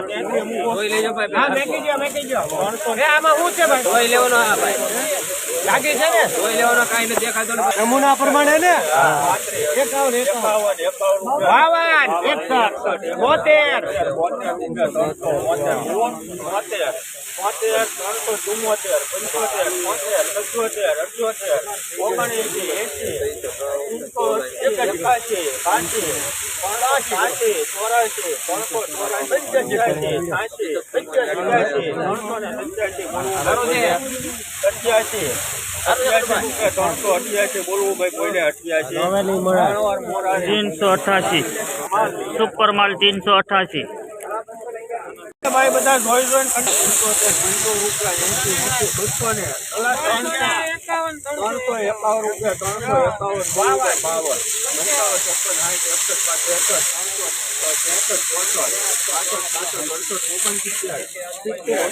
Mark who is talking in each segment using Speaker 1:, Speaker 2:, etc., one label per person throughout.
Speaker 1: લેજો ભાઈ.
Speaker 2: હા મેકી જો મેકી એ આમાં હું છે ભાઈ?
Speaker 1: લેવાનો હા ભાઈ.
Speaker 2: લાગી છે ને
Speaker 1: જોઈ લેવાનો કાઈ નથી દેખાતો
Speaker 2: નમૂના પ્રમાણે ને એકાવન એકાવન બાવન એકસઠ બોતેર
Speaker 3: બોતેર બોતેર ત્રણસો ચુમ્મોતેર પંચોતેર બોતેર સત્યોતેર અઠ્યોતેર
Speaker 2: ઓગણએસી એસી ત્રણસો એકાસી પાંચી પાંચી ચોરાસી ત્રણસો ચોરાસી પંચ્યાસી છ્યાસી પંચ્યાસી ત્રણસો ને પંચ્યાસી અઠ્યાસી. ત્રણસો અઠ્યાસી બોલવું ભાઈ કોઈને અઠ્યાસી? ત્રણસો અઠાસી સુપર
Speaker 3: માલ ત્રીનસો અઠાસી
Speaker 2: ભાઈ બધા જોઈ જોઈને ત્રણસો રૂપિયા ત્રણસો એકાવન ત્રણસો એકાવન. રૂપિયા ત્રણસો એકાવન બાવન. બાવન. સાઠ એકસઠ ત્રણસો ત્રેસઠ ચોસઠ પાસઠ સાસઠ અડસઠ ઓગણસિત્તેર સિત્તેર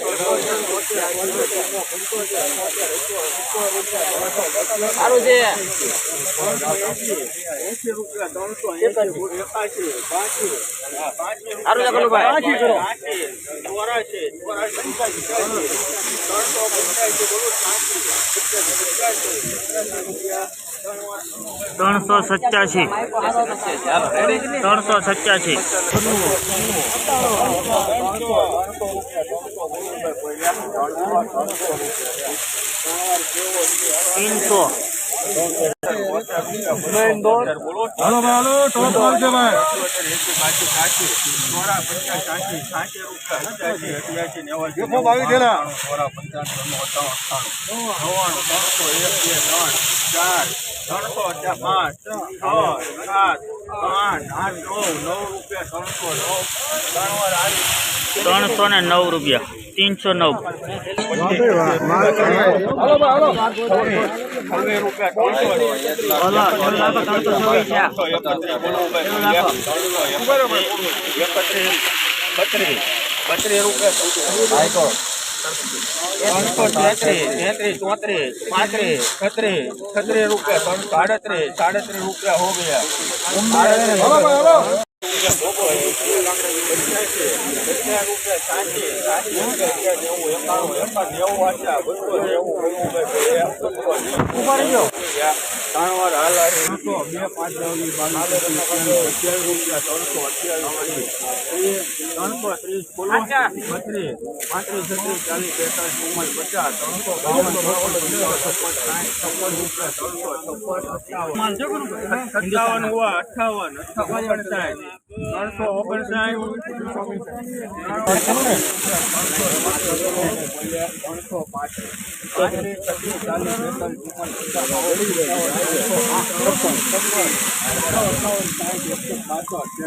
Speaker 1: સારું છે.
Speaker 2: એંસી રૂપિયા ત્રણસો બાસી બાસી
Speaker 1: સારું છે
Speaker 2: આશી ચોરાશી ત્યાંસી, ત્રણસો પંચ્યાસી રૂપિયા
Speaker 3: ત્રણસો સત્યાસી ત્રણસો સત્યાસી તીનસો
Speaker 2: હાલો આઠ આઠ નવ નવ રૂપિયા
Speaker 3: ત્રણસો ને નવ રૂપિયા તીનસો નવ.
Speaker 2: બત્રીસ. રૂપિયા. ત્રણસો તેત્રીસ તેત્રીસ ચોત્રીસ પાંત્રીસ છત્રીસ છત્રીસ રૂપિયા ત્રણસો સાડત્રીસ સાડત્રીસ રૂપિયા હો ગયા. છત્રીસ ચાલીસ બેતાલીસ પચાસ ત્રણસો બાવન છપ્પન છપ્પન રૂપિયા ત્રણસો છપ્પન અઠાવન અઠાવન ત્રણસો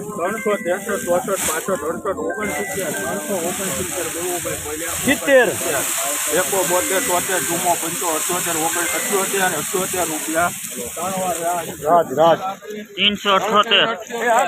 Speaker 2: ત્રણસો ત્રેસઠ ચોસઠ પાસઠ અડસઠ ઓગણસિત્તેર ત્રણસો ઓગણસિત્તેર બોલવું ભાઈ
Speaker 3: સિત્તેર
Speaker 2: એકો બોતેર તોતેર ચુમ્મો પંચો અઠ્યોતેર ઓગણ અઠ્યોતેર અઠ્યોતેર રૂપિયા ત્રણસો વાર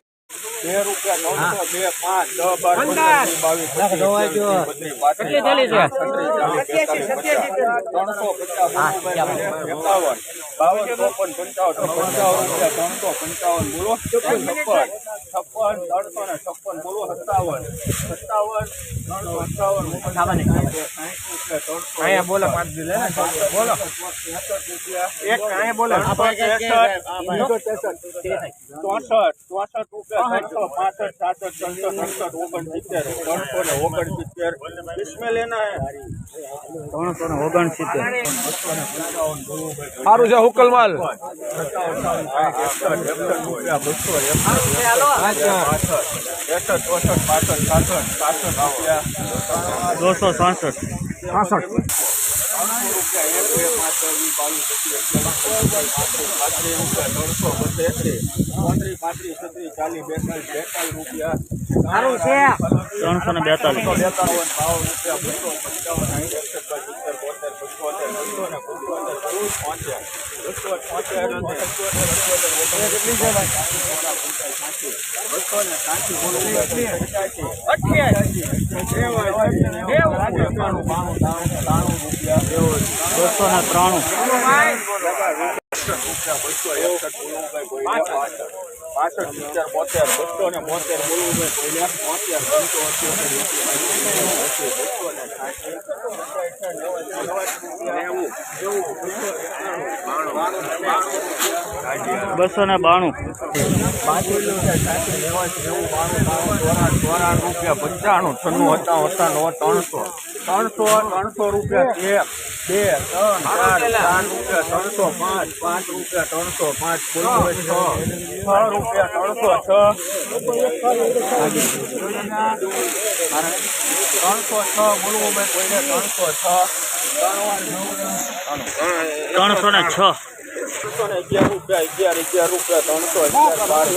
Speaker 2: બે રૂપિયા ત્રણસો બે પાંચ છ. બાર ત્રણસો પચાસ એકાવન બાવન ચોપન પંચાવન પંચાવન રૂપિયા ત્રણસો પંચાવન બોલો. છપ્પન છપ્પન ત્રણસો ને છપ્પન બોલો સત્તાવન. સત્તાવન ત્રણસો અહીંયા બોલો પાંચ બોલો. એક બોલો. ચોસઠ ચોસઠ રૂપિયા ત્રણસો પાસઠ સાસઠ ત્રણસો સડસઠ ઓગણસિત્તેર ત્રણસો ને ઓગણસિત્તેર બિસ્મેલ એના
Speaker 3: ત્રણસો ને ઓગણસિત્તેર
Speaker 2: સારું છે હુકલમાલ બસો એકસઠ ચોસઠ પાસઠ સાસઠ સાસઠ
Speaker 3: દોસો સાસઠ સાસઠ રૂપિયા એક બે પાંચ વીસ બાવીસ પચીસ ત્રણસો બત્રીસ
Speaker 2: પાંત્રીસ પાંત્રીસ છત્રીસ ચાલીસ બેતાલીસ બેતાલીસ રૂપિયા
Speaker 1: સારું છે
Speaker 3: ત્રણસો ને બેતાલીસ
Speaker 2: બેતાવન બાવન રૂપિયા બસો પંચાવન સાઠ એકસઠ પંચોતેર બોતેર પંચોતેર બસો ને પંચોતેર ચૌદ પાંચેર બસો પાંચેર કેટલી છે બસો ને સાઠી બાણું બાણું ત્રાણું
Speaker 3: બસો ને ત્રાણું
Speaker 2: પાસઠ સિત્તેર બોતેર બસો ને બોતેર બોલવું ભાઈ કોઈને બોતેર બસો ને બાણું. રૂપિયા પંચાણું છન્નું હતા હતા ત્રણસો ત્રણસો ત્રણસો રૂપિયા એક. બે ત્રણ ચાર ચાર રૂપિયા ત્રણસો પાંચ પાંચ રૂપિયા ત્રણસો પાંચ છ છ રૂપિયા ત્રણસો છ. ત્રણસો છ બોલવું મેં કોઈને ત્રણસો છ.
Speaker 3: ત્રણસો ને છ.
Speaker 2: અગિયાર રૂપિયા અગિયાર અગિયાર રૂપિયા ત્રણસો અગિયાર બાર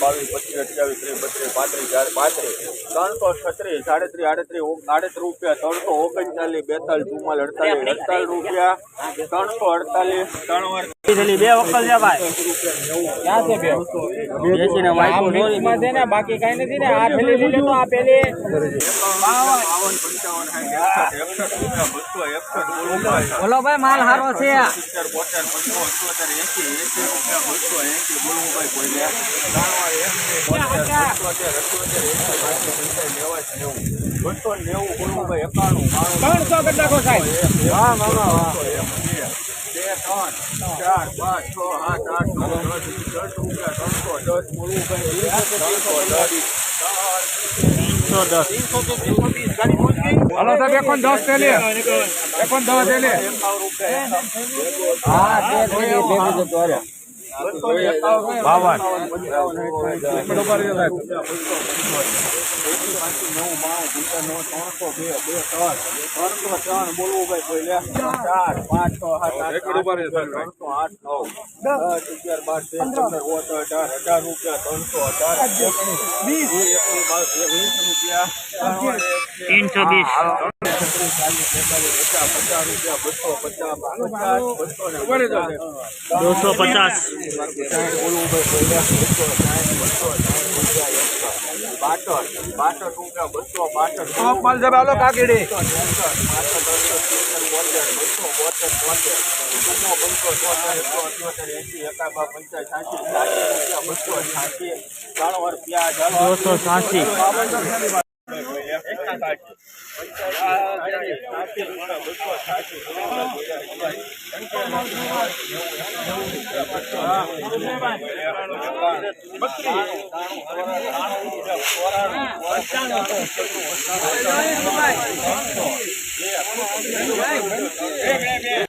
Speaker 2: બાવીસ પચીસ અઠ્યાવીસ ત્રીસ બત્રીસ પાંત્રીસ ચાર પાંત્રીસ ત્રણસો છત્રીસ સાડત્રીસ આડત્રીસ આડત્રીસ રૂપિયા ત્રણસો ઓગણચાલીસ બેતાલીસ ચુમ્માલીસ અડતાલીસ અડતાલીસ રૂપિયા ત્રણસો અડતાલીસ
Speaker 3: બે વખત છે ભાઈ
Speaker 1: ક્યાં છે બે બેસીને વાઈફો ડોરીમાં છે ને બાકી કઈ નથી ને આ પેલી લીધું આ પેલી
Speaker 2: બસો બોલો
Speaker 1: ભાઈ માલ સારો છે
Speaker 2: રૂપિયા બસો બોલવું કોઈને બાસી નેવું બોલવું ભાઈ એકાણું
Speaker 1: ત્રણસો કેટલા સાહેબ.
Speaker 2: હા મામા વાહ બે ત્રણ ચાર પાંચ છ સાત આઠ નવ દસ દસ રૂપિયા ત્રણસો દસ બોલવું ભાઈ ત્રણસો દસ.
Speaker 3: તીનસો દસ
Speaker 1: હાલો સાહેબ એકોન દસ છે લે એકોન દસ લે હા
Speaker 2: બાવન. ત્રણસો ત્રણ બોલવું ભાઈ કોઈ લે ચાર પાંચ છ સાત આઠ ત્રણસો આઠ નવ દસ અગિયાર બાર તેર રૂપિયા ત્રણસો અઢાર અઢાર રૂપિયા ત્રણસો અઢાર વીસ. બસો પચાસ બસો ને પચાસ
Speaker 3: દોસો